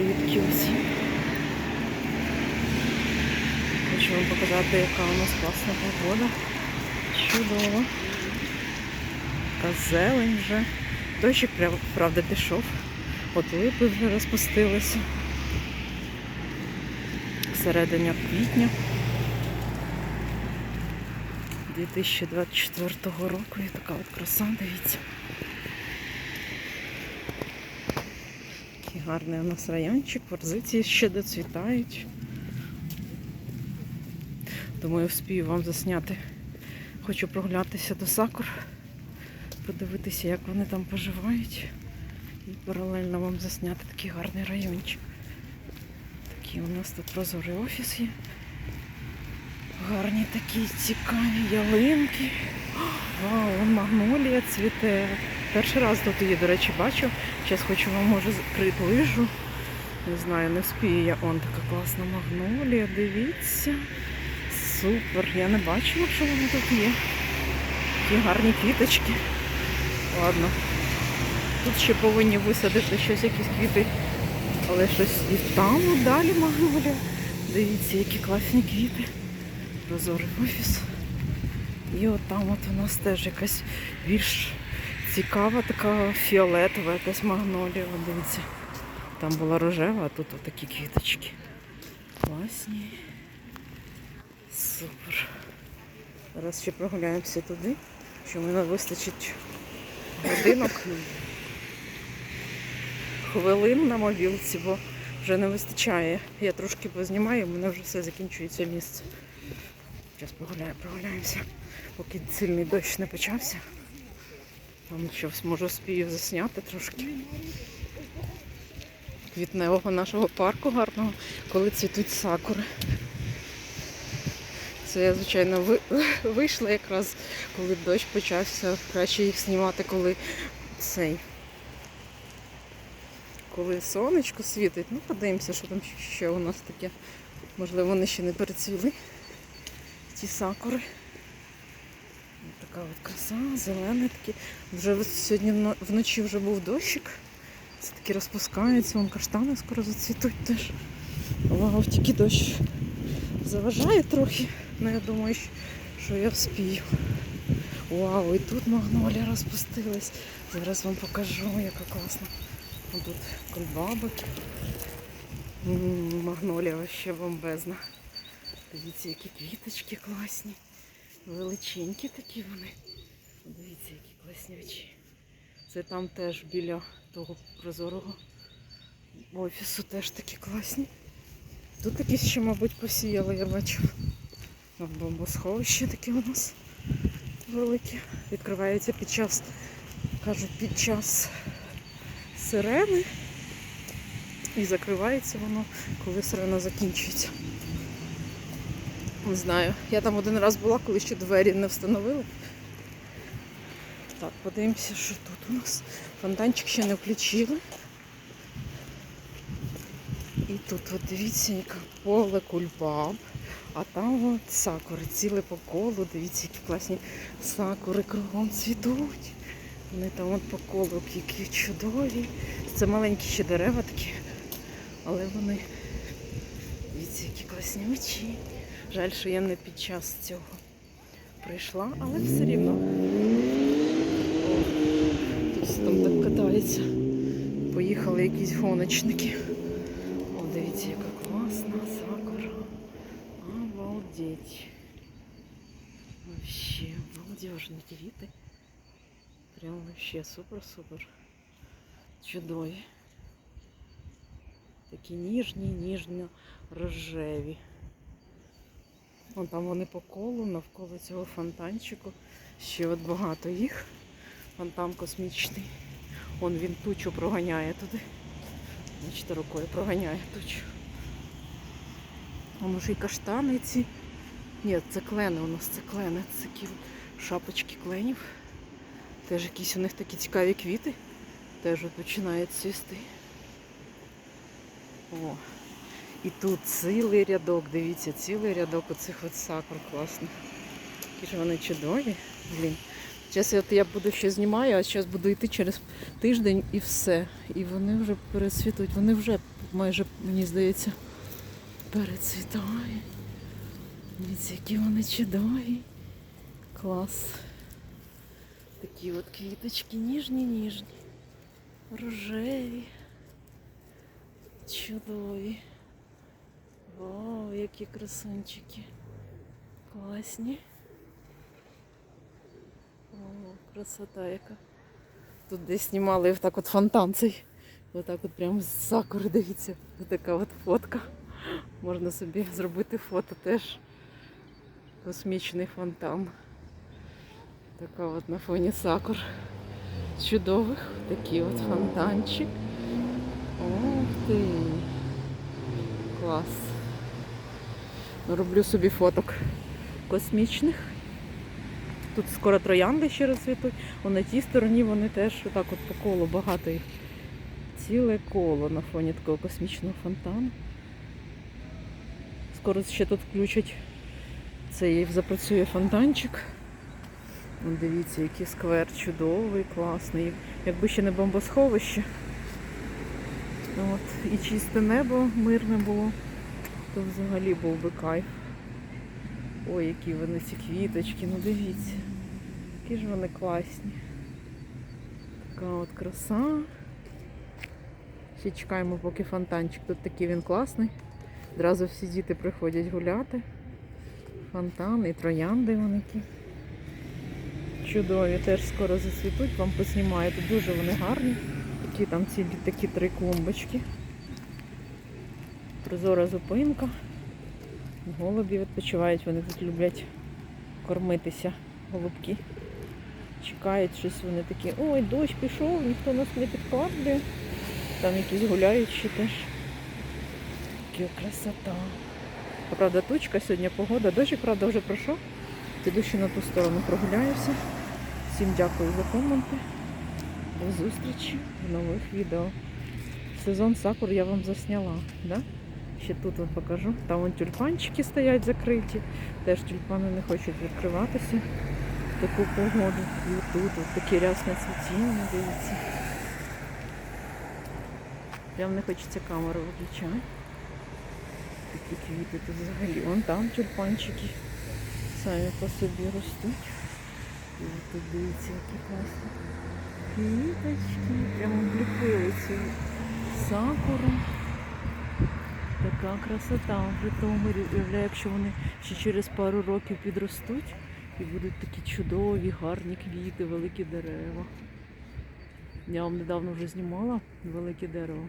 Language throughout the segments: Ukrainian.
привітки усім. Хочу вам показати, яка у нас класна погода. Чудово. Така зелень вже. Дощик, правда, пішов. От липи вже розпустилися. Середина квітня 2024 року. І така от краса, дивіться. Гарний у нас райончик, форзиці ще доцвітають. Думаю, вспію вам засняти. Хочу прогулятися до сакур, подивитися, як вони там поживають. І паралельно вам засняти такий гарний райончик. Такий у нас тут прозорий офіс є. Гарні такі цікаві ялинки. Вау, магнолія цвіте. Перший раз тут її, до речі, бачу. Зараз хочу вам може приближу. Не знаю, не вспію я. Он така класна магнолія, дивіться. Супер. Я не бачила, що вона тут є. Такі гарні квіточки. Ладно. Тут ще повинні висадити щось, якісь квіти. Але щось і там от далі магнолія. Дивіться, які класні квіти. Прозорий офіс. І от там от у нас теж якась більш цікава, така фіолетова якась магнолія. Дивіться. Там була рожева, а тут отакі квіточки. Класні. Супер. Зараз ще прогуляємося туди, що мене вистачить годинок. Хвилин на мобілці, бо вже не вистачає. Я трошки познімаю, в мене вже все закінчується місце. Зараз прогуляю, прогуляємося, поки сильний дощ не почався. Там щось може спію засняти трошки. Квітневого нашого парку гарного, коли цвітуть сакури. Це я, звичайно, вийшла якраз, коли дощ почався. Краще їх знімати, коли цей. Коли сонечко світить. Ну, подивимося, що там ще у нас таке. Можливо, вони ще не перецвіли. Ті сакури. Така от краса, зелене таке. Вже сьогодні вночі вже був дощик. Це таки розпускається, вон каштани скоро зацвітуть теж. Вау, тільки дощ заважає трохи. Ну я думаю, що- я вспію. Вау, і тут магнолія розпустилась. Зараз вам покажу, яка класна. Тут кольбаби. М, Магнолія вообще бомбезна. Дивіться, які квіточки класні. Величенькі такі вони. Дивіться, які класні очі. Це там теж біля того прозорого офісу теж такі класні. Тут якісь ще, мабуть, посіяли, я бачу. На бомбосховище таке у нас велике. Відкривається під час, кажуть, під час сирени. І закривається воно, коли сирена закінчується. Не знаю. Я там один раз була, коли ще двері не встановили. Так, подивимося, що тут у нас. Фонтанчик ще не включили. І тут от дивіться, яке поле кульбаб. А там от сакури ціле по колу. Дивіться, які класні сакури кругом цвітуть. Вони там от по колу які чудові. Це маленькі ще дерева такі. Але вони. Дивіться, які класні очі. Жаль, що я не під час цього прийшла, але все рівно. Тут там так катається. Поїхали якісь гоночники. О, дивіться, яка класна сакура. Обалдеть. Вообще, балдежні квіти. Прям вообще супер-супер. Чудові. Такі ніжні, ніжно-рожеві. Вон там вони по колу, навколо цього фонтанчику. Ще от багато їх. Фонтан космічний. Он він тучу проганяє туди. Бачите, рукою проганяє тучу. А може і каштани ці. Ні, це клени у нас, це клени. Це такі шапочки кленів. Теж якісь у них такі цікаві квіти. Теж починають цвісти. О, і тут цілий рядок, дивіться, цілий рядок оцих от сакур класних. Які ж вони чудові. Блін. Зараз от я буду ще знімаю, а зараз буду йти через тиждень і все. І вони вже пересвітують, вони вже майже, мені здається, перецвітає. Дивіться, які вони чудові. Клас. Такі от квіточки ніжні, ніжні, рожеві, чудові. Вау, які красунчики. Класні. О, красота яка. Тут десь знімали так от фонтан цей. Отак от прямо з сакури, дивіться. Така от фотка. Можна собі зробити фото теж. Космічний фонтан. Така от на фоні сакур. Чудових. Такий от фонтанчик. Ух ти. Клас. Роблю собі фоток космічних. Тут скоро троянди ще розцвітуть. О, на тій стороні вони теж отак от по колу багато їх. Ціле коло на фоні такого космічного фонтану. Скоро ще тут включать цей запрацює фонтанчик. Дивіться, який сквер чудовий, класний. Якби ще не бомбосховище. От, і чисте небо мирне було, то взагалі був би кайф. Ой, які вони ці квіточки, ну дивіться. Які ж вони класні. Така от краса. Ще чекаємо, поки фонтанчик. Тут такий він класний. Одразу всі діти приходять гуляти. Фонтан і троянди вони які. Чудові, теж скоро зацвітуть, вам поснімаю. Тут дуже вони гарні. Такі там цілі такі три клумбочки. Прозора зупинка. Голубі відпочивають, вони тут люблять кормитися, голубки. Чекають щось вони такі, ой, дощ пішов, ніхто нас не підкладує. Там якісь гуляючі теж. Яка красота. Правда, тучка сьогодні погода. Дощик, правда, вже пройшов. Піду ще на ту сторону прогуляюся. Всім дякую за коменти. До зустрічі в нових відео. Сезон сакур я вам засняла. Да? Ще тут вам покажу. Там вон тюльпанчики стоять закриті. Теж тюльпани не хочуть відкриватися в таку погоду. І тут от таке рясне цвітіння, дивіться. Прям не хочеться камеру виключати. Такі квіти тут взагалі. Вон там тюльпанчики самі по собі ростуть. І тут дивіться, які класні квіточки. Прямо обліпили цю сакуру. Така красота в Житомирі. Уявляю, якщо вони ще через пару років підростуть і будуть такі чудові, гарні квіти, великі дерева. Я вам недавно вже знімала велике дерево.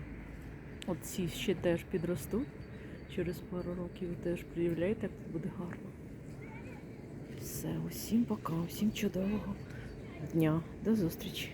От ці ще теж підростуть. Через пару років теж приявляєте, як буде гарно. Все, усім пока, усім чудового дня. До зустрічі.